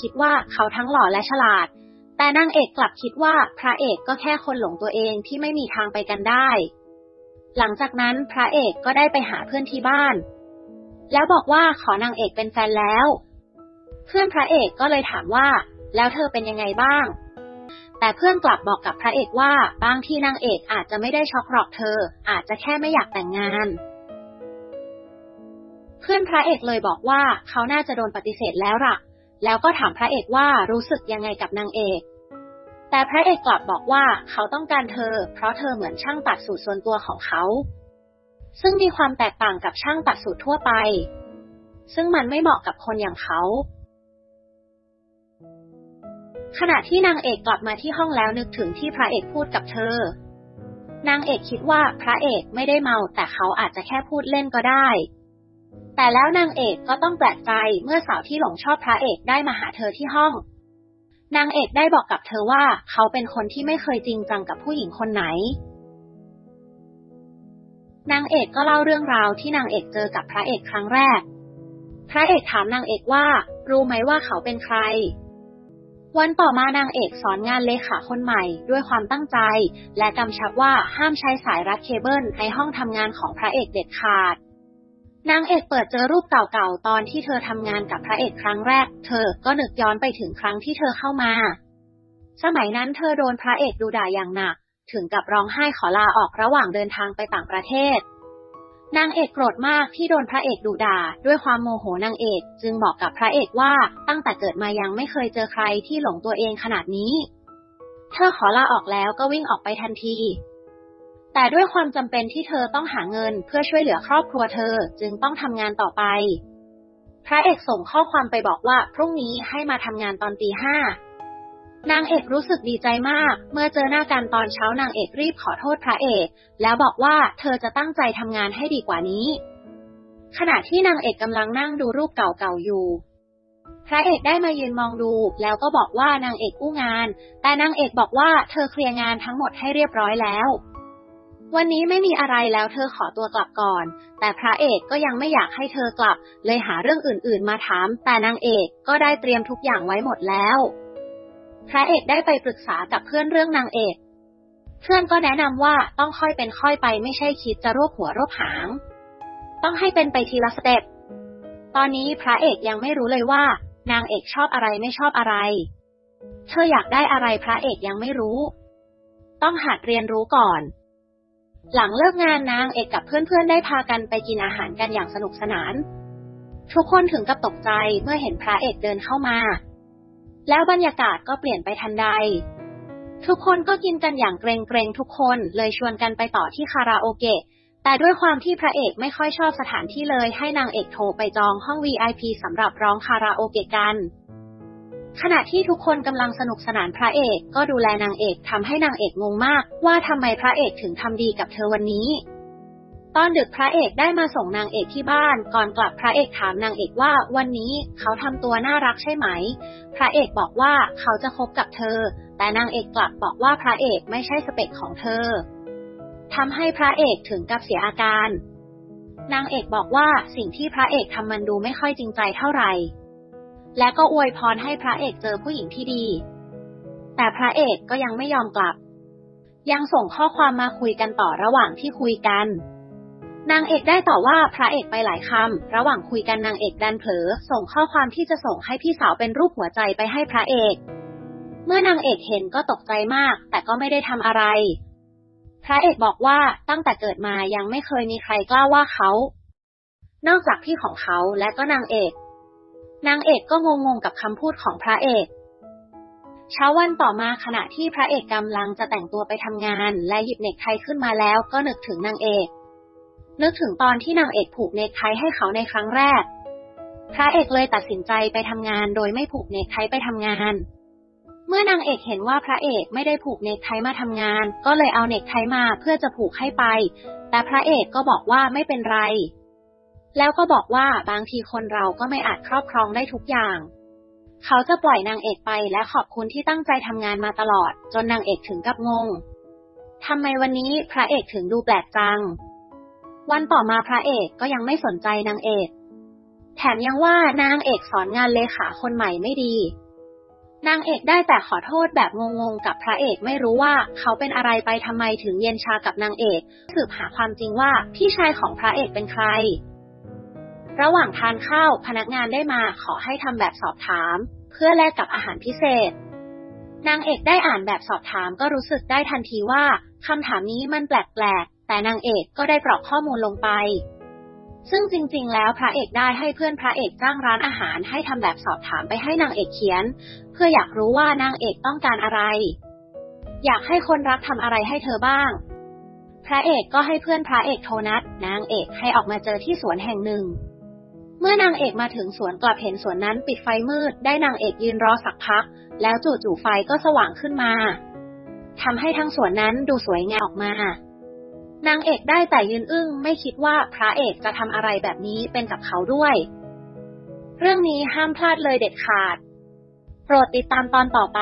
คิดว่าเขาทั้งหล่อและฉลาด แต่นางเอกกลับคิดว่าพระเอกก็แค่คนหลงตัวเองที่ไม่มีทางไปกันได้ หลังจากนั้นพระเอกก็ได้ไปหาเพื่อนที่บ้าน แล้วบอกว่าขอนางเอกเป็นแฟนแล้ว เพื่อนพระเอกก็เลยถามว่า แล้วเธอเป็นยังไงบ้าง แต่เพื่อนกลับบอกกับพระเอกว่าบางที่นางเอกอาจจะไม่ได้ช็อกหรอกเธอ อาจจะแค่ไม่อยากแต่งงานเพื่อนพระเอกเลยบอกว่าเขาน่าจะโดนปฏิเสธแล้วล่ะ แล้วก็ถามพระเอกว่ารู้สึกยังไงกับนางเอก แต่พระเอกกลับบอกว่าเขาต้องการเธอ เพราะเธอเหมือนช่างตัดสูตรส่วนตัวของเขา ซึ่งมีความแตกต่างกับช่างตัดสูตรทั่วไป ซึ่งมันไม่เหมาะกับคนอย่างเขาขณะที่นางเอกกลับมาที่ห้องแล้วนึกถึงที่พระเอกพูดกับเธอ นางเอกคิดว่าพระเอกไม่ได้เมาแต่เขาอาจจะแค่พูดเล่นก็ได้ แต่แล้วนางเอกก็ต้องแปลกใจเมื่อสาวที่หลงชอบพระเอกได้มาหาเธอที่ห้อง นางเอกได้บอกกับเธอว่าเขาเป็นคนที่ไม่เคยจริงจังกับผู้หญิงคนไหน นางเอกก็เล่าเรื่องราวที่นางเอกเจอกับพระเอกครั้งแรก พระเอกถามนางเอกว่า รู้ไหมว่าเขาเป็นใคร วันต่อมานางเอกสอนงานเลขาคนใหม่ด้วยความตั้งใจ และกำชับว่าห้ามใช้สายรัดเคเบิลในห้องทำงานของพระเอกเด็ดขาด นางเอกเปิดเจอรูปเก่าๆ ตอนที่เธอทำงานกับพระเอกครั้งแรก เธอก็นึกย้อนไปถึงครั้งที่เธอเข้ามา สมัยนั้นเธอโดนพระเอกดูด่าอย่างหนัก ถึงกับร้องไห้ขอลาออกระหว่างเดินทางไปต่างประเทศ นางเอกโกรธมากที่โดนพระเอกดุด่า ด้วยความโมโหนางเอกจึงบอกกับพระเอกว่าตั้งแต่เกิดมายังไม่เคยเจอใครที่หลงตัวเองขนาดนี้ เธอขอลาออกแล้วก็วิ่งออกไปทันที แต่ด้วยความจำเป็นที่เธอต้องหาเงินเพื่อช่วยเหลือครอบครัวเธอจึงต้องทำงานต่อไป พระเอกส่งข้อความไปบอกว่าพรุ่งนี้ให้มาทำงานตอนตีห้านางเอกรู้สึกดีใจมาก เมื่อเจอหน้ากันตอนเช้านางเอกรีบขอโทษพระเอก แล้วบอกว่าเธอจะตั้งใจทำงานให้ดีกว่านี้ ขณะที่นางเอกกำลังนั่งดูรูปเก่าๆอยู่ พระเอกได้มายืนมองดู แล้วก็บอกว่านางเอกอู้งาน แต่นางเอกบอกว่าเธอเคลียร์งานทั้งหมดให้เรียบร้อยแล้ว วันนี้ไม่มีอะไรแล้วเธอขอตัวกลับก่อน แต่พระเอกก็ยังไม่อยากให้เธอกลับ เลยหาเรื่องอื่นๆมาถาม แต่นางเอกก็ได้เตรียมทุกอย่างไว้หมดแล้ว พระเอกได้ไปปรึกษากับเพื่อนเรื่องนางเอก เพื่อนก็แนะนำว่าต้องค่อยเป็นค่อยไปไม่ใช่คิดจะรวบหัวรวบหาง ต้องให้เป็นไปทีละสเต็ป ตอนนี้พระเอกยังไม่รู้เลยว่า นางเอกชอบอะไรไม่ชอบอะไร เธออยากได้อะไรพระเอกยังไม่รู้ ต้องหัดเรียนรู้ก่อน หลังเลิกงานนางเอกกับเพื่อนๆได้พากันไปกินอาหารกันอย่างสนุกสนาน ทุกคนถึงกับตกใจเมื่อเห็นพระเอกเดินเข้ามา แล้วบรรยากาศก็เปลี่ยนไปทันใด ทุกคนก็กินกันอย่างเกรงๆทุกคนเลยชวนกันไปต่อที่คาราโอเกะ แต่ด้วยความที่พระเอกไม่ค่อยชอบสถานที่เลยให้นางเอกโทรไปจองห้อง VIP สำหรับร้องคาราโอเกะกัน ขณะที่ทุกคนกำลังสนุกสนานพระเอก ก็ดูแลนางเอกทำให้นางเอกงงมาก ว่าทำไมพระเอกถึงทำดีกับเธอวันนี้ ตอนดึกพระเอกได้มาส่งนางเอกที่บ้าน ก่อนกลับพระเอกถามนางเอกว่าวันนี้เขาทำตัวน่ารักใช่ไหม พระเอกบอกว่าเขาจะคบกับเธอ แต่นางเอกกลับบอกว่าพระเอกไม่ใช่สเปคของเธอทำให้พระเอกถึงกับเสียอาการ นางเอกบอกว่าสิ่งที่พระเอกทำมันดูไม่ค่อยจริงใจเท่าไหร่ และก็อวยพรให้พระเอกเจอผู้หญิงที่ดี แต่พระเอกก็ยังไม่ยอมกลับ ยังส่งข้อความมาคุยกันต่อระหว่างที่คุยกัน นางเอกได้ต่อว่าพระเอกไปหลายคำ ระหว่างคุยกันนางเอกดันเผลอ ส่งข้อความที่จะส่งให้พี่สาวเป็นรูปหัวใจไปให้พระเอก เมื่อนางเอกเห็นก็ตกใจมาก แต่ก็ไม่ได้ทำอะไร พระเอกบอกว่าตั้งแต่เกิดมายังไม่เคยมีใครกล้าว่าเขา นอกจากพี่ของเขาและก็นางเอก นางเอกก็งงๆกับคำพูดของพระเอก เช้าวันต่อมาขณะที่พระเอกกำลังจะแต่งตัวไปทำงาน และหยิบเนกไทขึ้นมาแล้วก็นึกถึงนางเอก นึกถึงตอนที่นางเอกผูกเนกไทให้เขาในครั้งแรก พระเอกเลยตัดสินใจไปทำงานโดยไม่ผูกเนกไทไปทำงานเมื่อนางเอกเห็นว่าพระเอกไม่ได้ผูกเนกไทมาทำงาน ก็เลยเอาเนกไทมาเพื่อจะผูกให้ไป แต่พระเอกก็บอกว่าไม่เป็นไร แล้วก็บอกว่าบางทีคนเราก็ไม่อาจครอบครองได้ทุกอย่าง เขาจะปล่อยนางเอกไปและขอบคุณที่ตั้งใจทำงานมาตลอด จนนางเอกถึงกับงงทำไมวันนี้พระเอกถึงดูแปลกจัง วันต่อมาพระเอกก็ยังไม่สนใจนางเอก แถมยังว่านางเอกสอนงานเลขาคนใหม่ไม่ดี นางเอกได้แต่ขอโทษแบบงงๆกับพระเอกไม่รู้ว่าเขาเป็นอะไรไปทำไมถึงเย็นชากับนางเอกสืบหาความจริงว่าพี่ชายของพระเอกเป็นใคร ระหว่างทานข้าวพนักงานได้มาขอให้ทำแบบสอบถาม เพื่อแลกกับอาหารพิเศษ นางเอกได้อ่านแบบสอบถามก็รู้สึกได้ทันทีว่าคำถามนี้มันแปลกๆ แต่นางเอกก็ได้กรอกข้อมูลลงไป ซึ่งจริงๆ แล้วพระเอกได้ให้เพื่อนพระเอกจ้างร้านอาหารให้ทำแบบสอบถามไปให้นางเอกเขียน เพื่ออยากรู้ว่านางเอกต้องการอะไร อยากให้คนรักทำอะไรให้เธอบ้างพระเอกก็ให้เพื่อนพระเอกโทรนัดนางเอกให้ออกมาเจอที่สวนแห่งหนึ่ง เมื่อนางเอกมาถึงสวนกลับเห็นสวนนั้นปิดไฟมืด ได้นางเอกยืนรอสักพัก แล้วจู่ๆไฟก็สว่างขึ้นมาทำให้ทั้งสวนนั้นดูสวยงามออกมานางเอกได้แต่ยืนอึ้งไม่คิดว่าพระเอกจะทำอะไรแบบนี้เป็นกับเขาด้วย เรื่องนี้ห้ามพลาดเลยเด็ดขาด โปรดติดตามตอนต่อไป